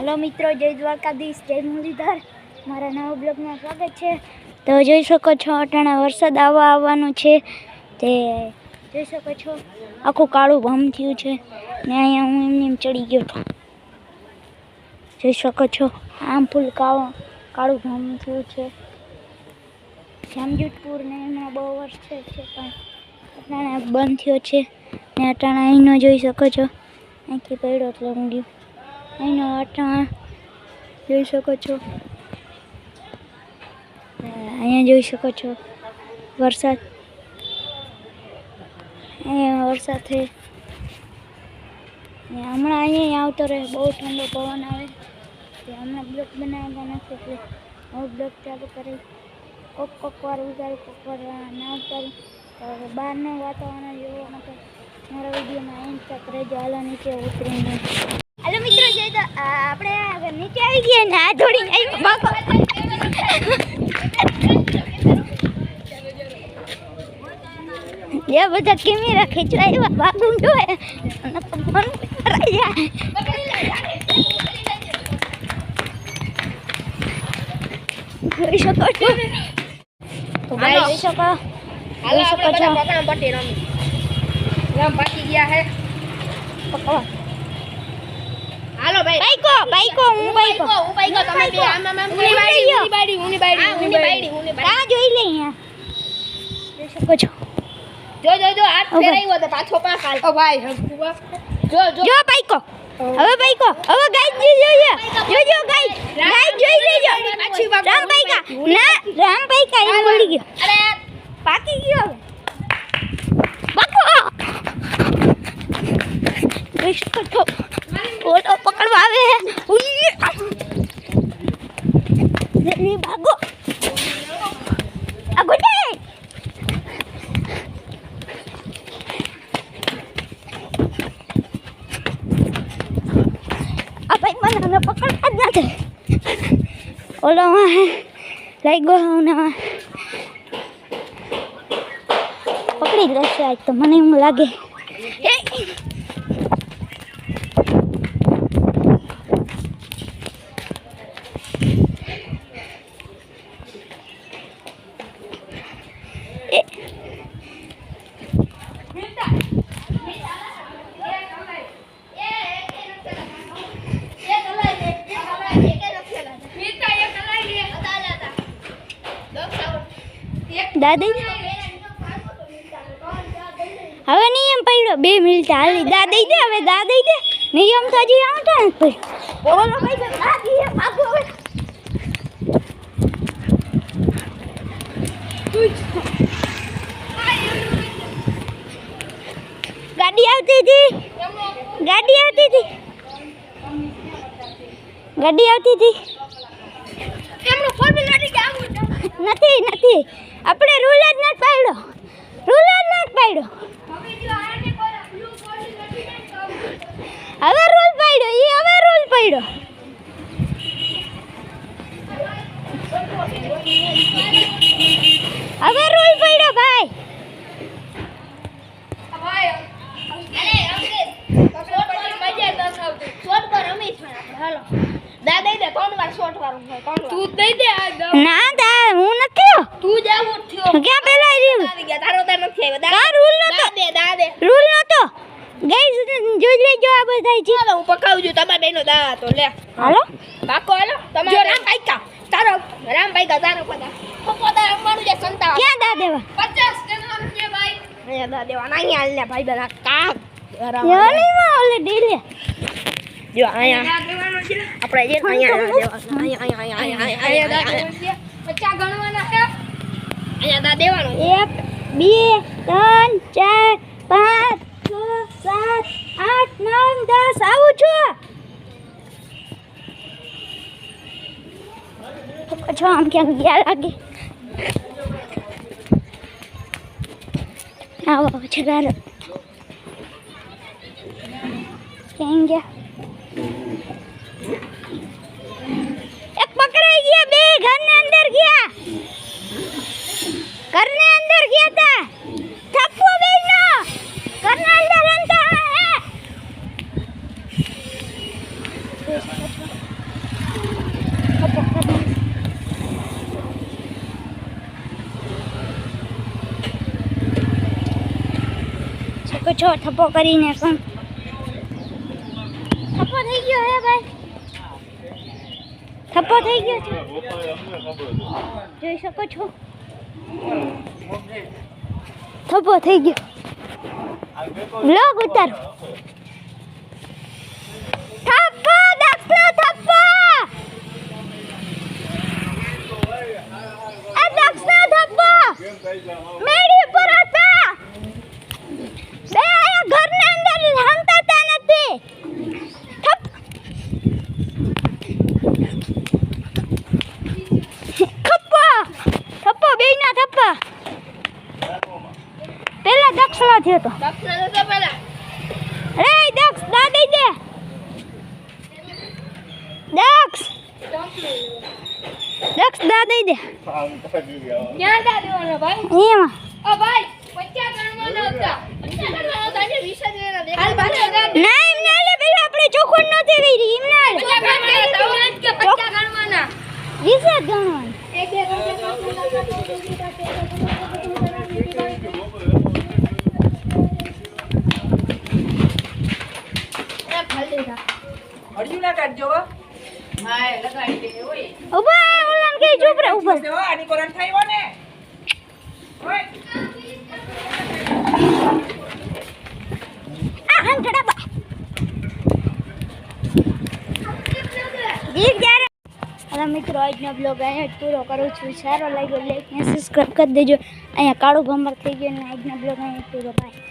Hello મિત્રો, જય દ્વારકાધીશ, જય મુરલીધર. મારા નવા બ્લોગમાં સ્વાગત છે. તો જોઈ શકો છો, અટાણા વરસાદ આવવા આવવાનું છે. તે જોઈ શકો છો, આખું કાળું ભમ થયું છે. ને અહીંયા હું એમને એમ ચડી ગયો હતો જોઈ શકો છો, આમ ફૂલ કાળો, કાળું ભમ થયું છે. જામજોધપુર ને એમાં બહુ વર્ષ છે પણ અટાણા બંધ થયો છે. ને અટાણા અહીંનો જોઈ શકો છો. અહીંથી પડ્યો એટલે ઊંઘ્યું અહીંનો અટાણા જોઈ શકો છો. અહીંયા જોઈ શકો છો વરસાદ. અહીંયા વરસાદ છે. હમણાં અહીંયા આવતો રહે, બહુ ઠંડો પવન આવે. હમણાં બ્લોક બનાવતા નથી, એટલે હું બ્લોક ચાલુ કરી કોક કોક વાર ઉતારી કોક વાર ના ઉતારી તો બહારનું વાતાવરણ જોવા માટે મારા વિડીયોમાં એન્ડ તક રહેજો. હાલો નીચે ઉતરીને. મિત્રો તો આપણે નીચે આવી ગયા ને આ થોડી એ બધા કેમેરા ખેંચવાય બાબુ જોવે અને તો મન જોઈ શકો છો? તો ભાઈ જોઈ શકો? જોઈ શકો છો? રમી. પાકી ગયા હે. હાલો ભાઈ. બાઈકો બાઈકો હું બાઈકો. હું બાઈકો તમે બે આમ આમ આમ હું ઊની બાઈકો. બાયડી ઊની બાયડી હા, ઊની બાયડી ઊની આ જોઈ લે અહીંયા જોઈ શકો છો. જો જો જો હાથ ભાઈ. તો પાછો હાલ. ઓ ભાઈ હકુવા જો જો. જો બાઈકો. હવે બાઈકો હવે ગાઈડ જોઈ જોઈએ જોજો ગાઈડ ગાઈડ જોઈ લેજો પાછી બાઈકો, રામ બાઈકા ના રામ બાઈકા એમ બોલી ગયો અરે પાકી ગયો બાકો જોઈ શકો છો ઓટો પકડવા આવે હે ઉઈ. જલ્દી ભાગો આ ગુડે આ ભાઈ મને હવે પકડતા જ નથી ઓલામાં હે લઈ ગયો ને પકડી જ લેશે આજ તો મને એવું લાગે એ! એ! દાદી? હવે નિયમ પડ્યો. બે મિનિટ હાલી. દાદી દે હવે, દાદી દે. નિયમ તો હજી આવતા ગાડી આવતી હતી? ગાડી આવતી હતી? ગાડી આવતી હતી? નથી નથી. આપણે રૂલ જ નથી પાડ્યો. રૂલ જ નથી પાડ્યો. હવે રૂલ પાડ્યો એ હવે રૂલ પાડ્યો. હવે રૂલ પાડ્યો ભાઈ. દાદા ક્યાં પેલા રહ્યું તારો તાર નથી આવ્યો કા રૂલ નતો દે દા દે રૂલ નતો ગઈ જોઈ લેજો આ બધાય છે હું પકાવું છું તમારા બેનો દા તો લે હાલો પાકો હાલો તમારો રામ પાઈકા તારો રામ ભાઈકા તારો પદા પપ્પા રમવાનું છે સંતા ક્યાં દા દેવા 50 દેવાનું છે ભાઈ અહીંયા દા દેવાના અહીંયા હાલ ને ભાઈ બના કાક યાનીમાં ઓલે ડીલે જો અહીંયા આપણે જે અહીંયા અહીંયા અહીંયા અહીંયા અહીંયા અહીંયા દા દેવાનું એક બે ત્રણ ચાર પાંચ છ સાત આઠ નવ દસ આવું છું તો પાછો આમ ક્યાંક ગયા લાગે આવો છે ગારો ક્યાં ગયા છો, થપ્પો કરીને પણ. થપ્પો થઈ ગયો હે ભાઈ. થપ્પો થઈ ગયો છે. જોઈ શકો છો. થપ્પો થઈ ગયો. બ્લોગ ઉતારો. થપ્પો! મેડી પર હતા બે આયા ઘરના અંદર નથી થપ થપ્પો થપ્પો બેયના થપ્પા પેલા દક્ષનો થયો તો પેલા રે દક્ષ દાદી દે દક્ષ દક્ષ દા દઈ દે ક્યાં દા દેવાનો ભાઈ એમાં ઓ ભાઈ પચ્ચા ગણવાના હતા પચ્ચા ગણવાના હતા એટલે વીસ જ લેના દે હાલ પાછો દા દે ના એમ ના લે પેલા આપણે ચોખણ ન તેવી એમ ના લે પચ્ચા ગણવાના હતા હું જ કે પચ્ચા ગણવાના એક બે ત્રણ ચાર ખાલી થા અડ્યું ના કાઢજો. હા એ લગાડી દે હોય ઊભા ઓલા કે ચૂપ રહે, ઊભા જો આની કોરન થઈ હો ને ઓય આ હંટડા બા. ગીત જ્યારે હવે મિત્રો, આજનો બ્લોગ અહીંયા જ પૂરો કરું છું. સારો લાગ્યો લાઈક ને સબસ્ક્રાઈબ કરી દેજો. અહીંયા કાળું ભમર થઈ ગયું અને આજનો બ્લોગ અહીંયા જ પૂરો બાય